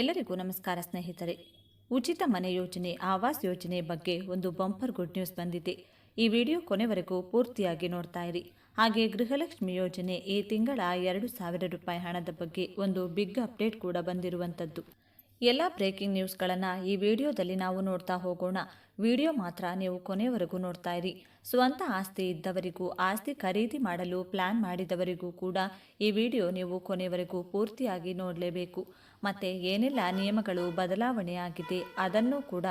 ಎಲ್ಲರಿಗೂ ನಮಸ್ಕಾರ ಸ್ನೇಹಿತರೆ. ಉಚಿತ ಮನೆ ಯೋಜನೆ, ಆವಾಸ್ ಯೋಜನೆ ಬಗ್ಗೆ ಒಂದು ಬಂಪರ್ ಗುಡ್ ನ್ಯೂಸ್ ಬಂದಿದೆ. ಈ ವಿಡಿಯೋ ಕೊನೆವರೆಗೂ ಪೂರ್ತಿಯಾಗಿ ನೋಡ್ತಾ ಇರಿ. ಹಾಗೆ ಗೃಹಲಕ್ಷ್ಮಿ ಯೋಜನೆ ಈ ತಿಂಗಳ ಎರಡು ಸಾವಿರ ರೂಪಾಯಿ ಹಣದ ಬಗ್ಗೆ ಒಂದು ಬಿಗ್ ಅಪ್ಡೇಟ್ ಕೂಡ ಬಂದಿರುವಂಥದ್ದು. ಎಲ್ಲ ಬ್ರೇಕಿಂಗ್ ನ್ಯೂಸ್ಗಳನ್ನು ಈ ವಿಡಿಯೋದಲ್ಲಿ ನಾವು ನೋಡ್ತಾ ಹೋಗೋಣ. ವಿಡಿಯೋ ಮಾತ್ರ ನೀವು ಕೊನೆಯವರೆಗೂ ನೋಡ್ತಾ ಇರಿ. ಸ್ವಂತ ಆಸ್ತಿ ಇದ್ದವರಿಗೂ, ಆಸ್ತಿ ಖರೀದಿ ಮಾಡಲು ಪ್ಲಾನ್ ಮಾಡಿದವರಿಗೂ ಕೂಡ ಈ ವಿಡಿಯೋ ನೀವು ಕೊನೆಯವರೆಗೂ ಪೂರ್ತಿಯಾಗಿ ನೋಡಲೇಬೇಕು. ಮತ್ತು ಏನೆಲ್ಲ ನಿಯಮಗಳು ಬದಲಾವಣೆಯಾಗಿದೆ ಅದನ್ನು ಕೂಡ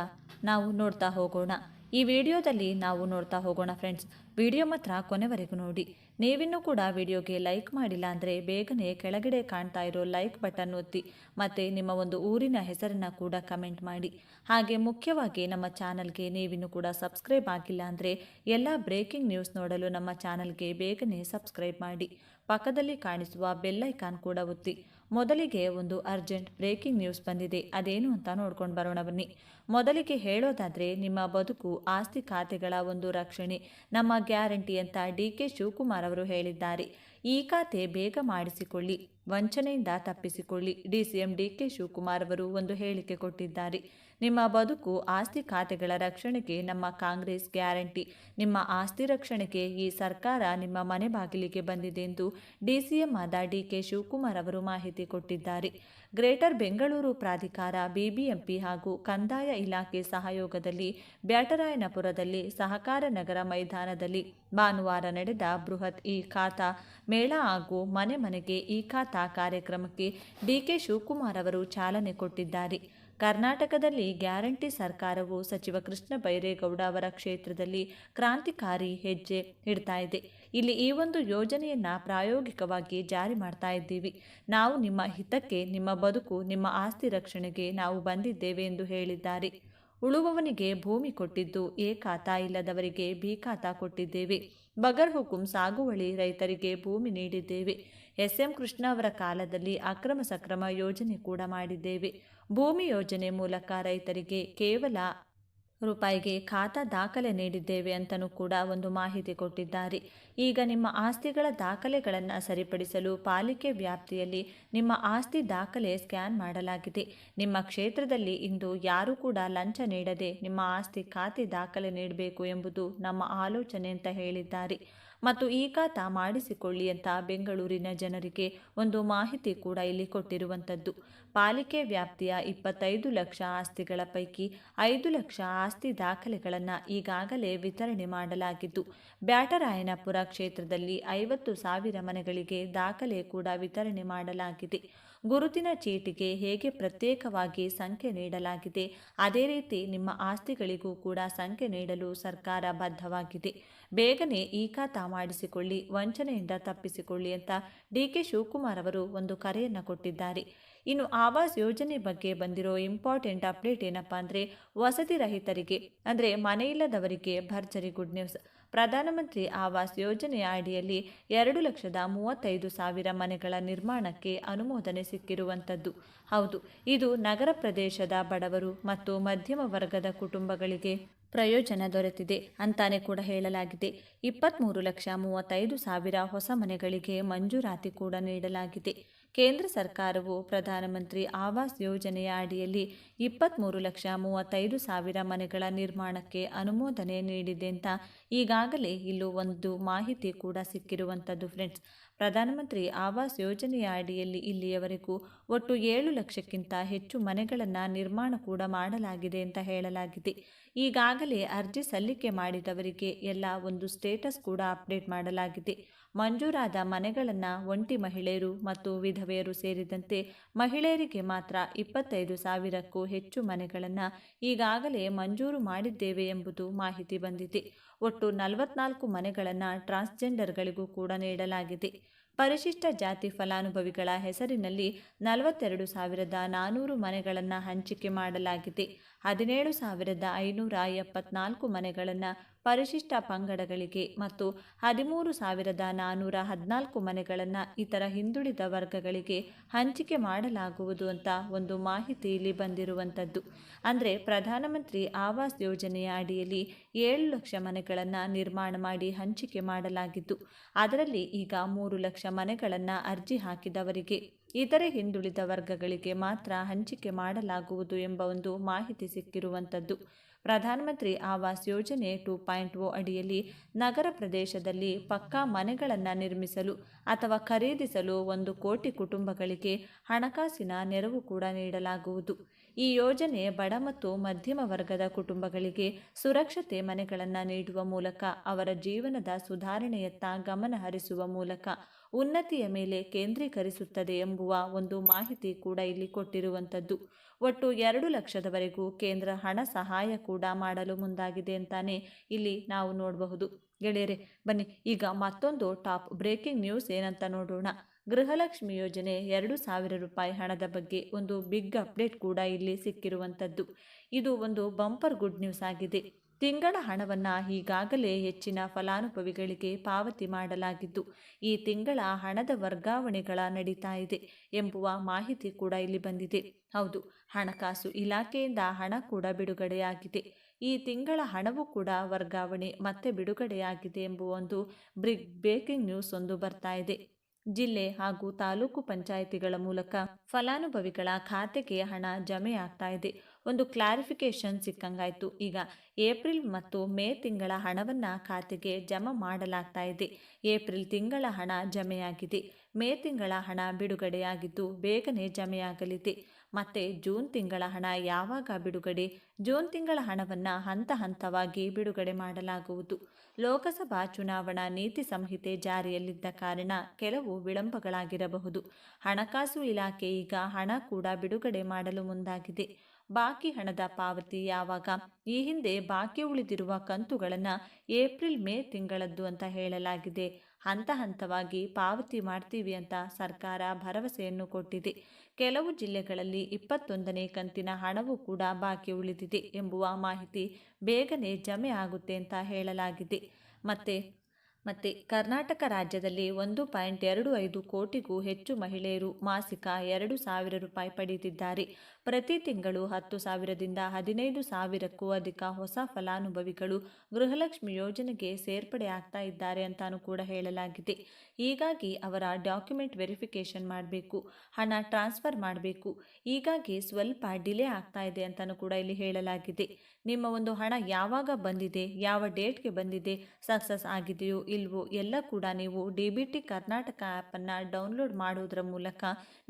ನಾವು ನೋಡ್ತಾ ಹೋಗೋಣ. ಈ ವಿಡಿಯೋದಲ್ಲಿ ನಾವು ನೋಡ್ತಾ ಹೋಗೋಣ ಫ್ರೆಂಡ್ಸ್ ವಿಡಿಯೋ ಮಾತ್ರ ಕೊನೆವರೆಗೂ ನೋಡಿ. ನೀವಿನ್ನೂ ಕೂಡ ವಿಡಿಯೋಗೆ ಲೈಕ್ ಮಾಡಿಲ್ಲ ಅಂದರೆ ಬೇಗನೆ ಕೆಳಗಡೆ ಕಾಣ್ತಾ ಇರೋ ಲೈಕ್ ಬಟನ್ ಒತ್ತಿ ಮತ್ತು ನಿಮ್ಮ ಒಂದು ಊರಿನ ಹೆಸರನ್ನು ಕೂಡ ಕಮೆಂಟ್ ಮಾಡಿ. ಹಾಗೆ ಮುಖ್ಯವಾಗಿ ನಮ್ಮ ಚಾನಲ್ಗೆ ನೀವಿನ್ನೂ ಕೂಡ ಸಬ್ಸ್ಕ್ರೈಬ್ ಆಗಿಲ್ಲ ಅಂದರೆ ಎಲ್ಲ ಬ್ರೇಕಿಂಗ್ ನ್ಯೂಸ್ ನೋಡಲು ನಮ್ಮ ಚಾನಲ್ಗೆ ಬೇಗನೆ ಸಬ್ಸ್ಕ್ರೈಬ್ ಮಾಡಿ. ಪಕ್ಕದಲ್ಲಿ ಕಾಣಿಸುವ ಬೆಲ್ಲೈಕಾನ್ ಕೂಡ ಒತ್ತಿ. ಮೊದಲಿಗೆ ಒಂದು ಅರ್ಜೆಂಟ್ ಬ್ರೇಕಿಂಗ್ ನ್ಯೂಸ್ ಬಂದಿದೆ. ಅದೇನು ಅಂತ ನೋಡ್ಕೊಂಡು ಬರೋಣ ಬನ್ನಿ. ಮೊದಲಿಗೆ ಹೇಳೋದಾದರೆ, ನಿಮ್ಮ ಬದುಕು, ಆಸ್ತಿ ಖಾತೆಗಳ ಒಂದು ರಕ್ಷಣೆ, ನಮ್ಮ ಗ್ಯಾರಂಟಿ ಅಂತ ಡಿ ಕೆ ಶಿವಕುಮಾರ್ ಅವರು ಹೇಳಿದ್ದಾರೆ. ಈ ಖಾತೆ ಬೇಗ ಮಾಡಿಸಿಕೊಳ್ಳಿ, ವಂಚನೆಯಿಂದ ತಪ್ಪಿಸಿಕೊಳ್ಳಿ ಡಿಸಿಎಂ ಡಿ ಕೆ ಶಿವಕುಮಾರ್ ಅವರು ಒಂದು ಹೇಳಿಕೆ ಕೊಟ್ಟಿದ್ದಾರೆ. ನಿಮ್ಮ ಬದುಕು ಆಸ್ತಿ ಖಾತೆಗಳ ರಕ್ಷಣೆಗೆ ನಮ್ಮ ಕಾಂಗ್ರೆಸ್ ಗ್ಯಾರಂಟಿ. ನಿಮ್ಮ ಆಸ್ತಿ ರಕ್ಷಣೆಗೆ ಈ ಸರ್ಕಾರ ನಿಮ್ಮ ಮನೆ ಬಾಗಿಲಿಗೆ ಬಂದಿದೆ ಎಂದು ಡಿಸಿಎಂ ಆದ ಡಿ ಕೆ ಶಿವಕುಮಾರ್ ಅವರು ಮಾಹಿತಿ ಕೊಟ್ಟಿದ್ದಾರೆ. ಗ್ರೇಟರ್ ಬೆಂಗಳೂರು ಪ್ರಾಧಿಕಾರ, ಬಿಬಿಎಂಪಿ ಹಾಗೂ ಕಂದಾಯ ಇಲಾಖೆ ಸಹಯೋಗದಲ್ಲಿ ಬ್ಯಾಟರಾಯನಪುರದಲ್ಲಿ ಸಹಕಾರ ನಗರ ಮೈದಾನದಲ್ಲಿ ಭಾನುವಾರ ನಡೆದ ಬೃಹತ್ ಇ ಖಾತಾ ಮೇಳ ಹಾಗೂ ಮನೆ ಮನೆಗೆ ಈ ಖಾತಾ ಕಾರ್ಯಕ್ರಮಕ್ಕೆ ಡಿಕೆ ಶಿವಕುಮಾರ್ ಅವರು ಚಾಲನೆ ಕೊಟ್ಟಿದ್ದಾರೆ. ಕರ್ನಾಟಕದಲ್ಲಿ ಗ್ಯಾರಂಟಿ ಸರ್ಕಾರವು ಸಚಿವ ಕೃಷ್ಣ ಬೈರೇಗೌಡ ಅವರ ಕ್ಷೇತ್ರದಲ್ಲಿ ಕ್ರಾಂತಿಕಾರಿ ಹೆಜ್ಜೆ ಇಡ್ತಾ ಇದೆ. ಇಲ್ಲಿ ಈ ಒಂದು ಯೋಜನೆಯನ್ನು ಪ್ರಾಯೋಗಿಕವಾಗಿ ಜಾರಿ ಮಾಡ್ತಾ ಇದ್ದೀವಿ. ನಾವು ನಿಮ್ಮ ಹಿತಕ್ಕೆ, ನಿಮ್ಮ ಬದುಕು, ನಿಮ್ಮ ಆಸ್ತಿ ರಕ್ಷಣೆಗೆ ನಾವು ಬಂದಿದ್ದೇವೆ ಎಂದು ಹೇಳಿದ್ದಾರೆ. ಉಳುವವನಿಗೆ ಭೂಮಿ ಕೊಟ್ಟಿದ್ದು ಎ ಖಾತಾ ಇಲ್ಲದವರಿಗೆ ಬಿ ಖಾತಾ ಕೊಟ್ಟಿದ್ದೇವೆ. ಬಗರ್ ಹುಕುಂ ಸಾಗುವಳಿ ರೈತರಿಗೆ ಭೂಮಿ ನೀಡಿದ್ದೇವೆ. ಎಸ್ ಎಂ ಕೃಷ್ಣ ಅವರ ಕಾಲದಲ್ಲಿ ಅಕ್ರಮ ಸಕ್ರಮ ಯೋಜನೆ ಕೂಡ ಮಾಡಿದ್ದೇವೆ. ಭೂಮಿ ಯೋಜನೆ ಮೂಲಕ ರೈತರಿಗೆ ಕೇವಲ ರೂಪಾಯಿಗೆ ಖಾತಾ ದಾಖಲೆ ನೀಡಿದ್ದೇವೆ ಅಂತಲೂ ಕೂಡ ಒಂದು ಮಾಹಿತಿ ಕೊಟ್ಟಿದ್ದಾರೆ. ಈಗ ನಿಮ್ಮ ಆಸ್ತಿಗಳ ದಾಖಲೆಗಳನ್ನು ಸರಿಪಡಿಸಲು ಪಾಲಿಕೆ ವ್ಯಾಪ್ತಿಯಲ್ಲಿ ನಿಮ್ಮ ಆಸ್ತಿ ದಾಖಲೆ ಸ್ಕ್ಯಾನ್ ಮಾಡಲಾಗಿದೆ. ನಿಮ್ಮ ಕ್ಷೇತ್ರದಲ್ಲಿ ಇಂದು ಯಾರೂ ಕೂಡ ಲಂಚ ನೀಡದೆ ನಿಮ್ಮ ಆಸ್ತಿ ಖಾತೆ ದಾಖಲೆ ನೀಡಬೇಕು ಎಂಬುದು ನಮ್ಮ ಆಲೋಚನೆ ಅಂತ ಹೇಳಿದ್ದಾರೆ. ಮತ್ತು ಈ ಖಾತ ಮಾಡಿಸಿಕೊಳ್ಳಿ ಅಂತ ಬೆಂಗಳೂರಿನ ಜನರಿಗೆ ಒಂದು ಮಾಹಿತಿ ಕೂಡ ಇಲ್ಲಿ ಕೊಟ್ಟಿರುವಂಥದ್ದು. ಪಾಲಿಕೆ ವ್ಯಾಪ್ತಿಯ ಇಪ್ಪತ್ತೈದು ಲಕ್ಷ ಆಸ್ತಿಗಳ ಪೈಕಿ ಐದು ಲಕ್ಷ ಆಸ್ತಿ ದಾಖಲೆಗಳನ್ನು ಈಗಾಗಲೇ ವಿತರಣೆ ಮಾಡಲಾಗಿದ್ದು, ಬ್ಯಾಟರಾಯನಪುರ ಕ್ಷೇತ್ರದಲ್ಲಿ ಐವತ್ತು ಸಾವಿರ ಮನೆಗಳಿಗೆ ದಾಖಲೆ ಕೂಡ ವಿತರಣೆ ಮಾಡಲಾಗಿದೆ. ಗುರುತಿನ ಚೀಟಿಗೆ ಹೇಗೆ ಪ್ರತ್ಯೇಕವಾಗಿ ಸಂಖ್ಯೆ ನೀಡಲಾಗಿದೆ, ಅದೇ ರೀತಿ ನಿಮ್ಮ ಆಸ್ತಿಗಳಿಗೂ ಕೂಡ ಸಂಖ್ಯೆ ನೀಡಲು ಸರ್ಕಾರ ಬದ್ಧವಾಗಿದೆ. ಬೇಗನೆ ಈ ಖಾತಾ ಮಾಡಿಸಿಕೊಳ್ಳಿ ವಂಚನೆಯಿಂದ ತಪ್ಪಿಸಿಕೊಳ್ಳಿ ಅಂತ ಡಿ ಕೆ ಶಿವಕುಮಾರ್ ಅವರು ಒಂದು ಕರೆಯನ್ನು ಕೊಟ್ಟಿದ್ದಾರೆ. ಇನ್ನು ಆವಾಸ್ ಯೋಜನೆ ಬಗ್ಗೆ ಬಂದಿರೋ ಇಂಪಾರ್ಟೆಂಟ್ ಅಪ್ಡೇಟ್ ಏನಪ್ಪ ಅಂದರೆ ವಸತಿ ರಹಿತರಿಗೆ, ಅಂದರೆ ಮನೆಯಿಲ್ಲದವರಿಗೆ ಭರ್ಜರಿ ಗುಡ್ ನ್ಯೂಸ್. ಪ್ರಧಾನಮಂತ್ರಿ ಆವಾಸ್ ಯೋಜನೆಯ ಅಡಿಯಲ್ಲಿ ಎರಡು ಲಕ್ಷದ ಮೂವತ್ತೈದು ಸಾವಿರ ಮನೆಗಳ ನಿರ್ಮಾಣಕ್ಕೆ ಅನುಮೋದನೆ ಸಿಕ್ಕಿರುವಂಥದ್ದು. ಹೌದು, ಇದು ನಗರ ಪ್ರದೇಶದ ಬಡವರು ಮತ್ತು ಮಧ್ಯಮ ವರ್ಗದ ಕುಟುಂಬಗಳಿಗೆ ಪ್ರಯೋಜನ ದೊರೆತಿದೆ ಅಂತಾನೆ ಕೂಡ ಹೇಳಲಾಗಿದೆ. ಇಪ್ಪತ್ತ್ಮೂರು ಲಕ್ಷ ಮೂವತ್ತೈದು ಸಾವಿರ ಹೊಸ ಮನೆಗಳಿಗೆ ಮಂಜೂರಾತಿ ಕೂಡ ನೀಡಲಾಗಿದೆ. ಕೇಂದ್ರ ಸರ್ಕಾರವು ಪ್ರಧಾನಮಂತ್ರಿ ಆವಾಸ್ ಯೋಜನೆಯ ಅಡಿಯಲ್ಲಿ ಇಪ್ಪತ್ತ್ಮೂರು ಲಕ್ಷ ಮೂವತ್ತೈದು ಸಾವಿರ ಮನೆಗಳ ನಿರ್ಮಾಣಕ್ಕೆ ಅನುಮೋದನೆ ನೀಡಿದೆ ಅಂತ ಈಗಾಗಲೇ ಇಲ್ಲೂ ಒಂದು ಮಾಹಿತಿ ಕೂಡ ಸಿಕ್ಕಿರುವಂಥದ್ದು ಫ್ರೆಂಡ್ಸ್. ಪ್ರಧಾನಮಂತ್ರಿ ಆವಾಸ್ ಯೋಜನೆಯ ಅಡಿಯಲ್ಲಿ ಇಲ್ಲಿಯವರೆಗೂ ಒಟ್ಟು ಏಳು ಲಕ್ಷಕ್ಕಿಂತ ಹೆಚ್ಚು ಮನೆಗಳನ್ನು ನಿರ್ಮಾಣ ಕೂಡ ಮಾಡಲಾಗಿದೆ ಅಂತ ಹೇಳಲಾಗಿದೆ. ಈಗಾಗಲೇ ಅರ್ಜಿ ಸಲ್ಲಿಕೆ ಮಾಡಿದವರಿಗೆ ಎಲ್ಲ ಒಂದು ಸ್ಟೇಟಸ್ ಕೂಡ ಅಪ್ಡೇಟ್ ಮಾಡಲಾಗಿದೆ. ಮಂಜೂರಾದ ಮನೆಗಳನ್ನು ಒಂಟಿ ಮಹಿಳೆಯರು ಮತ್ತು ವಿಧವೆಯರು ಸೇರಿದಂತೆ ಮಹಿಳೆಯರಿಗೆ ಮಾತ್ರ ಇಪ್ಪತ್ತೈದು ಸಾವಿರಕ್ಕೂ ಹೆಚ್ಚು ಮನೆಗಳನ್ನು ಈಗಾಗಲೇ ಮಂಜೂರು ಮಾಡಿದ್ದೇವೆ ಎಂಬುದು ಮಾಹಿತಿ ಬಂದಿದೆ. ಒಟ್ಟು ನಲವತ್ನಾಲ್ಕು ಮನೆಗಳನ್ನು ಟ್ರಾನ್ಸ್ಜೆಂಡರ್ಗಳಿಗೂ ಕೂಡ ನೀಡಲಾಗಿದೆ. ಪರಿಶಿಷ್ಟ ಜಾತಿ ಫಲಾನುಭವಿಗಳ ಹೆಸರಿನಲ್ಲಿ ನಲವತ್ತೆರಡು ಸಾವಿರದ ನಾನ್ನೂರು ಮನೆಗಳನ್ನು ಹಂಚಿಕೆ ಮಾಡಲಾಗಿದೆ. ಹದಿನೇಳು ಸಾವಿರದ ಐನೂರ ಎಪ್ಪತ್ನಾಲ್ಕು ಮನೆಗಳನ್ನು ಪರಿಶಿಷ್ಟ ಪಂಗಡಗಳಿಗೆ ಮತ್ತು ಹದಿಮೂರು ಸಾವಿರದ ನಾನ್ನೂರ ಹದಿನಾಲ್ಕು ಮನೆಗಳನ್ನು ಇತರ ಹಿಂದುಳಿದ ವರ್ಗಗಳಿಗೆ ಹಂಚಿಕೆ ಮಾಡಲಾಗುವುದು ಅಂತ ಒಂದು ಮಾಹಿತಿ ಇಲ್ಲಿ ಬಂದಿರುವಂಥದ್ದು ಅಂದರೆ ಪ್ರಧಾನಮಂತ್ರಿ ಆವಾಸ್ ಯೋಜನೆಯ ಅಡಿಯಲ್ಲಿ ಏಳು ಲಕ್ಷ ಮನೆಗಳನ್ನು ನಿರ್ಮಾಣ ಮಾಡಿ ಹಂಚಿಕೆ ಮಾಡಲಾಗಿದ್ದು, ಅದರಲ್ಲಿ ಈಗ ಮೂರು ಲಕ್ಷ ಮನೆಗಳನ್ನು ಅರ್ಜಿ ಹಾಕಿದವರಿಗೆ, ಇತರೆ ಹಿಂದುಳಿದ ವರ್ಗಗಳಿಗೆ ಮಾತ್ರ ಹಂಚಿಕೆ ಮಾಡಲಾಗುವುದು ಎಂಬ ಒಂದು ಮಾಹಿತಿ ಸಿಕ್ಕಿರುವಂಥದ್ದು ಪ್ರಧಾನಮಂತ್ರಿ ಆವಾಸ್ ಯೋಜನೆ ಟು ಪಾಯಿಂಟ್ ಓ ಅಡಿಯಲ್ಲಿ ನಗರ ಪ್ರದೇಶದಲ್ಲಿ ಪಕ್ಕಾ ಮನೆಗಳನ್ನು ನಿರ್ಮಿಸಲು ಅಥವಾ ಖರೀದಿಸಲು ಒಂದು ಕೋಟಿ ಕುಟುಂಬಗಳಿಗೆ ಹಣಕಾಸಿನ ನೆರವು ಕೂಡ ನೀಡಲಾಗುವುದು. ಈ ಯೋಜನೆ ಬಡ ಮತ್ತು ಮಧ್ಯಮ ವರ್ಗದ ಕುಟುಂಬಗಳಿಗೆ ಸುರಕ್ಷತೆ ಮನೆಗಳನ್ನು ನೀಡುವ ಮೂಲಕ, ಅವರ ಜೀವನದ ಸುಧಾರಣೆಯತ್ತ ಗಮನ ಹರಿಸುವ ಮೂಲಕ ಉನ್ನತಿಯ ಮೇಲೆ ಕೇಂದ್ರೀಕರಿಸುತ್ತದೆ ಎಂಬುವ ಒಂದು ಮಾಹಿತಿ ಕೂಡ ಇಲ್ಲಿ ಕೊಟ್ಟಿರುವಂಥದ್ದು. ಒಟ್ಟು ಎರಡು ಲಕ್ಷದವರೆಗೂ ಕೇಂದ್ರ ಹಣ ಸಹಾಯ ಕೂಡ ಮಾಡಲು ಮುಂದಾಗಿದೆ ಅಂತಾನೆ ಇಲ್ಲಿ ನಾವು ನೋಡಬಹುದು. ಗೆಳೆಯರೆ, ಬನ್ನಿ, ಈಗ ಮತ್ತೊಂದು ಟಾಪ್ ಬ್ರೇಕಿಂಗ್ ನ್ಯೂಸ್ ಏನಂತ ನೋಡೋಣ. ಗೃಹಲಕ್ಷ್ಮಿ ಯೋಜನೆ ಎರಡು ಸಾವಿರ ರೂಪಾಯಿ ಹಣದ ಬಗ್ಗೆ ಒಂದು ಬಿಗ್ ಅಪ್ಡೇಟ್ ಕೂಡ ಇಲ್ಲಿ ಸಿಕ್ಕಿರುವಂಥದ್ದು. ಇದು ಒಂದು ಬಂಪರ್ ಗುಡ್ ನ್ಯೂಸ್ ಆಗಿದೆ. ತಿಂಗಳ ಹಣವನ್ನು ಈಗಾಗಲೇ ಹೆಚ್ಚಿನ ಫಲಾನುಭವಿಗಳಿಗೆ ಪಾವತಿ ಮಾಡಲಾಗಿದ್ದು, ಈ ತಿಂಗಳ ಹಣದ ವರ್ಗಾವಣೆಗಳ ನಡೀತಾ ಇದೆ ಎಂಬುವ ಮಾಹಿತಿ ಕೂಡ ಇಲ್ಲಿ ಬಂದಿದೆ. ಹೌದು, ಹಣಕಾಸು ಇಲಾಖೆಯಿಂದ ಹಣ ಕೂಡ ಬಿಡುಗಡೆಯಾಗಿದೆ. ಈ ತಿಂಗಳ ಹಣವು ಕೂಡ ವರ್ಗಾವಣೆ ಮತ್ತೆ ಬಿಡುಗಡೆಯಾಗಿದೆ ಎಂಬುವ ಒಂದು ಬ್ರಿಗ್ ಬ್ರೇಕಿಂಗ್ ನ್ಯೂಸ್ ಒಂದು ಬರ್ತಾ ಇದೆ. ಜಿಲ್ಲೆ ಹಾಗೂ ತಾಲೂಕು ಪಂಚಾಯಿತಿಗಳ ಮೂಲಕ ಫಲಾನುಭವಿಗಳ ಖಾತೆಗೆ ಹಣ ಜಮೆ ಆಗ್ತಾ ಇದೆ. ಒಂದು ಕ್ಲಾರಿಫಿಕೇಶನ್ ಸಿಕ್ಕಂಗಾಯಿತು. ಈಗ ಏಪ್ರಿಲ್ ಮತ್ತು ಮೇ ತಿಂಗಳ ಹಣವನ್ನು ಖಾತೆಗೆ ಜಮಾ ಮಾಡಲಾಗ್ತಾ ಇದೆ. ಏಪ್ರಿಲ್ ತಿಂಗಳ ಹಣ ಜಮೆಯಾಗಿದೆ. ಮೇ ತಿಂಗಳ ಹಣ ಬಿಡುಗಡೆಯಾಗಿದ್ದು ಬೇಗನೆ ಜಮೆಯಾಗಲಿದೆ. ಮತ್ತೆ ಜೂನ್ ತಿಂಗಳ ಹಣ ಯಾವಾಗ ಬಿಡುಗಡೆ? ಜೂನ್ ತಿಂಗಳ ಹಣವನ್ನು ಹಂತ ಹಂತವಾಗಿ ಬಿಡುಗಡೆ ಮಾಡಲಾಗುವುದು. ಲೋಕಸಭಾ ಚುನಾವಣಾ ನೀತಿ ಸಂಹಿತೆ ಜಾರಿಯಲ್ಲಿದ್ದ ಕಾರಣ ಕೆಲವು ವಿಳಂಬಗಳಾಗಿರಬಹುದು. ಹಣಕಾಸು ಇಲಾಖೆ ಈಗ ಹಣ ಕೂಡ ಬಿಡುಗಡೆ ಮಾಡಲು ಮುಂದಾಗಿದೆ. ಬಾಕಿ ಹಣದ ಪಾವತಿ ಯಾವಾಗ? ಈ ಹಿಂದೆ ಬಾಕಿ ಉಳಿದಿರುವ ಕಂತುಗಳನ್ನು ಏಪ್ರಿಲ್ ಮೇ ತಿಂಗಳದ್ದು ಅಂತ ಹೇಳಲಾಗಿದೆ. ಹಂತ ಹಂತವಾಗಿ ಪಾವತಿ ಮಾಡ್ತೀವಿ ಅಂತ ಸರ್ಕಾರ ಭರವಸೆಯನ್ನು ಕೊಟ್ಟಿದೆ. ಕೆಲವು ಜಿಲ್ಲೆಗಳಲ್ಲಿ ಇಪ್ಪತ್ತೊಂದನೇ ಕಂತಿನ ಹಣವೂ ಕೂಡ ಬಾಕಿ ಉಳಿದಿದೆ ಎಂಬುವ ಮಾಹಿತಿ ಬೇಗನೆ ಜಮೆ ಆಗುತ್ತೆ ಅಂತ ಹೇಳಲಾಗಿದೆ. ಮತ್ತೆ ಮತ್ತೆ ಕರ್ನಾಟಕ ರಾಜ್ಯದಲ್ಲಿ ಒಂದು ಪಾಯಿಂಟ್ ಎರಡು ಐದು ಕೋಟಿಗೂ ಹೆಚ್ಚು ಮಹಿಳೆಯರು ಮಾಸಿಕ ಎರಡು ಸಾವಿರ ರೂಪಾಯಿ ಪಡೆಯುತ್ತಿದ್ದಾರೆ ಪ್ರತಿ ತಿಂಗಳು ಹತ್ತು ಸಾವಿರದಿಂದ ಹದಿನೈದು ಸಾವಿರಕ್ಕೂ ಅಧಿಕ ಹೊಸ ಫಲಾನುಭವಿಗಳು ಗೃಹಲಕ್ಷ್ಮಿ ಯೋಜನೆಗೆ ಸೇರ್ಪಡೆ ಆಗ್ತಾ ಇದ್ದಾರೆ ಅಂತಾನೂ ಕೂಡ ಹೇಳಲಾಗಿದೆ. ಹೀಗಾಗಿ ಅವರ ಡಾಕ್ಯುಮೆಂಟ್ ವೆರಿಫಿಕೇಷನ್ ಮಾಡಬೇಕು, ಹಣ ಟ್ರಾನ್ಸ್ಫರ್ ಮಾಡಬೇಕು. ಹೀಗಾಗಿ ಸ್ವಲ್ಪ ಡಿಲೇ ಆಗ್ತಾ ಇದೆ ಅಂತಲೂ ಕೂಡ ಇಲ್ಲಿ ಹೇಳಲಾಗಿದೆ. ನಿಮ್ಮ ಒಂದು ಹಣ ಯಾವಾಗ ಬಂದಿದೆ, ಯಾವ ಡೇಟ್ಗೆ ಬಂದಿದೆ, ಸಕ್ಸಸ್ ಆಗಿದೆಯೋ ಇಲ್ವೋ ಎಲ್ಲ ಕೂಡ ನೀವು ಡಿ ಬಿ ಟಿ ಕರ್ನಾಟಕ ಆ್ಯಪನ್ನು ಡೌನ್ಲೋಡ್ ಮಾಡೋದರ ಮೂಲಕ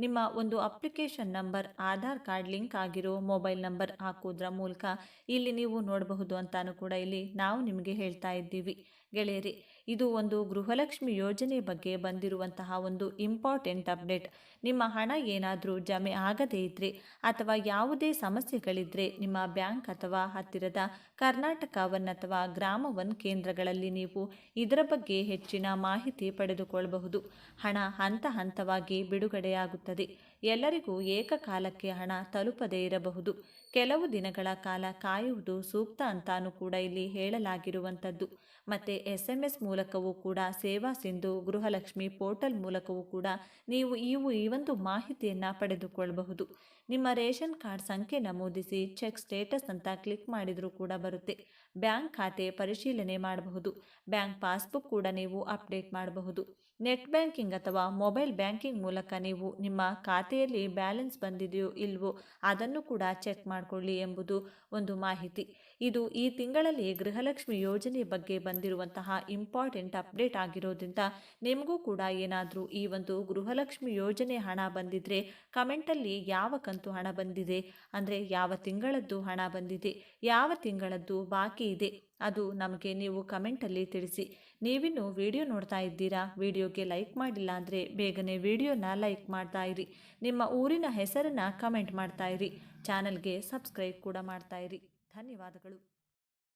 ನಿಮ್ಮ ಒಂದು application number, Aadhaar card link ಆಗಿರೋ ಮೊಬೈಲ್ ನಂಬರ್ ಹಾಕೋದ್ರ ಮೂಲಕ ಇಲ್ಲಿ ನೀವು ನೋಡಬಹುದು ಅಂತಾನು ಕೂಡ ಇಲ್ಲಿ ನಾವು ನಿಮಗೆ ಹೇಳ್ತಾ ಇದ್ದೀವಿ. ಗೆಳೆಯರಿ, ಇದು ಒಂದು ಗೃಹಲಕ್ಷ್ಮಿ ಯೋಜನೆ ಬಗ್ಗೆ ಬಂದಿರುವಂತಹ ಒಂದು ಇಂಪಾರ್ಟೆಂಟ್ ಅಪ್ಡೇಟ್. ನಿಮ್ಮ ಹಣ ಏನಾದರೂ ಜಮೆ ಆಗದೇ ಇದ್ದರೆ ಅಥವಾ ಯಾವುದೇ ಸಮಸ್ಯೆಗಳಿದ್ದರೆ ನಿಮ್ಮ ಬ್ಯಾಂಕ್ ಅಥವಾ ಹತ್ತಿರದ ಕರ್ನಾಟಕ ಒನ್ ಅಥವಾ ಗ್ರಾಮ ಒನ್ ಕೇಂದ್ರಗಳಲ್ಲಿ ನೀವು ಇದರ ಬಗ್ಗೆ ಹೆಚ್ಚಿನ ಮಾಹಿತಿ ಪಡೆದುಕೊಳ್ಳಬಹುದು ಹಣ ಹಂತ ಹಂತವಾಗಿ ಬಿಡುಗಡೆಯಾಗುತ್ತದೆ. ಎಲ್ಲರಿಗೂ ಏಕಕಾಲಕ್ಕೆ ಹಣ ತಲುಪದೇ ಇರಬಹುದು. ಕೆಲವು ದಿನಗಳ ಕಾಲ ಕಾಯುವುದು ಸೂಕ್ತ ಅಂತಾನೂ ಕೂಡ ಇಲ್ಲಿ ಹೇಳಲಾಗಿರುವಂಥದ್ದು. ಮತ್ತು ಎಸ್ ಎಂ ಎಸ್ ಮೂಲಕವೂ ಕೂಡ ಸೇವಾ ಸಿಂಧು, ಗೃಹಲಕ್ಷ್ಮಿ ಪೋರ್ಟಲ್ ಮೂಲಕವೂ ಕೂಡ ನೀವು ಈ ಒಂದು ಮಾಹಿತಿಯನ್ನು ಪಡೆದುಕೊಳ್ಳಬಹುದು ನಿಮ್ಮ ರೇಷನ್ ಕಾರ್ಡ್ ಸಂಖ್ಯೆ ನಮೂದಿಸಿ ಚೆಕ್ ಸ್ಟೇಟಸ್ ಅಂತ ಕ್ಲಿಕ್ ಮಾಡಿದರೂ ಕೂಡ ಬರುತ್ತೆ. ಬ್ಯಾಂಕ್ ಖಾತೆ ಪರಿಶೀಲನೆ ಮಾಡಬಹುದು. ಬ್ಯಾಂಕ್ ಪಾಸ್ಬುಕ್ ಕೂಡ ನೀವು ಅಪ್ಡೇಟ್ ಮಾಡಬಹುದು. ನೆಟ್ ಬ್ಯಾಂಕಿಂಗ್ ಅಥವಾ ಮೊಬೈಲ್ ಬ್ಯಾಂಕಿಂಗ್ ಮೂಲಕ ನೀವು ನಿಮ್ಮ ಖಾತೆಯಲ್ಲಿ ಬ್ಯಾಲೆನ್ಸ್ ಬಂದಿದೆಯೋ ಇಲ್ವೋ ಅದನ್ನು ಕೂಡ ಚೆಕ್ ಮಾಡಿಕೊಳ್ಳಿ ಎಂಬುದು ಒಂದು ಮಾಹಿತಿ. ಇದು ಈ ತಿಂಗಳಲ್ಲಿ ಗೃಹಲಕ್ಷ್ಮಿ ಯೋಜನೆ ಬಗ್ಗೆ ಬಂದಿರುವಂತಹ ಇಂಪಾರ್ಟೆಂಟ್ ಅಪ್ಡೇಟ್ ಆಗಿರೋದ್ರಿಂದ ನಿಮಗೂ ಕೂಡ ಏನಾದರೂ ಈ ಒಂದು ಗೃಹಲಕ್ಷ್ಮಿ ಯೋಜನೆ ಹಣ ಬಂದಿದ್ರೆ ಕಮೆಂಟಲ್ಲಿ ಯಾವ ಕಂತು ಹಣ ಬಂದಿದೆ, ಅಂದರೆ ಯಾವ ತಿಂಗಳದ್ದು ಹಣ ಬಂದಿದೆ, ಯಾವ ತಿಂಗಳದ್ದು ಬಾಕಿ ಇದೆ ಅದು ನಮಗೆ ನೀವು ಕಮೆಂಟಲ್ಲಿ ತಿಳಿಸಿ. ನೀವಿನ್ನು ವಿಡಿಯೋ ನೋಡ್ತಾ ಇದ್ದೀರಾ? ವಿಡಿಯೋಗೆ ಲೈಕ್ ಮಾಡಿಲ್ಲ ಅಂದರೆ ಬೇಗನೆ ವಿಡಿಯೋನ ಲೈಕ್ ಮಾಡ್ತಾ ಇರಿ. ನಿಮ್ಮ ಊರಿನ ಹೆಸರನ್ನು ಕಮೆಂಟ್ ಮಾಡ್ತಾ ಇರಿ. ಚಾನಲ್ಗೆ ಸಬ್ಸ್ಕ್ರೈಬ್ ಕೂಡ ಮಾಡ್ತಾ ಇರಿ. ಧನ್ಯವಾದಗಳು.